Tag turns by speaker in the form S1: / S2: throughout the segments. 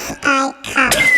S1: I F-I-R.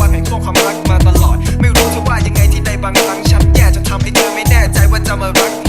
S2: วันแห่งโชคความรักมาตลอด ไม่รู้จะว่ายังไงที่ในบางครั้งฉันแย่จนทำให้เธอไม่แน่ใจว่าจะมารัก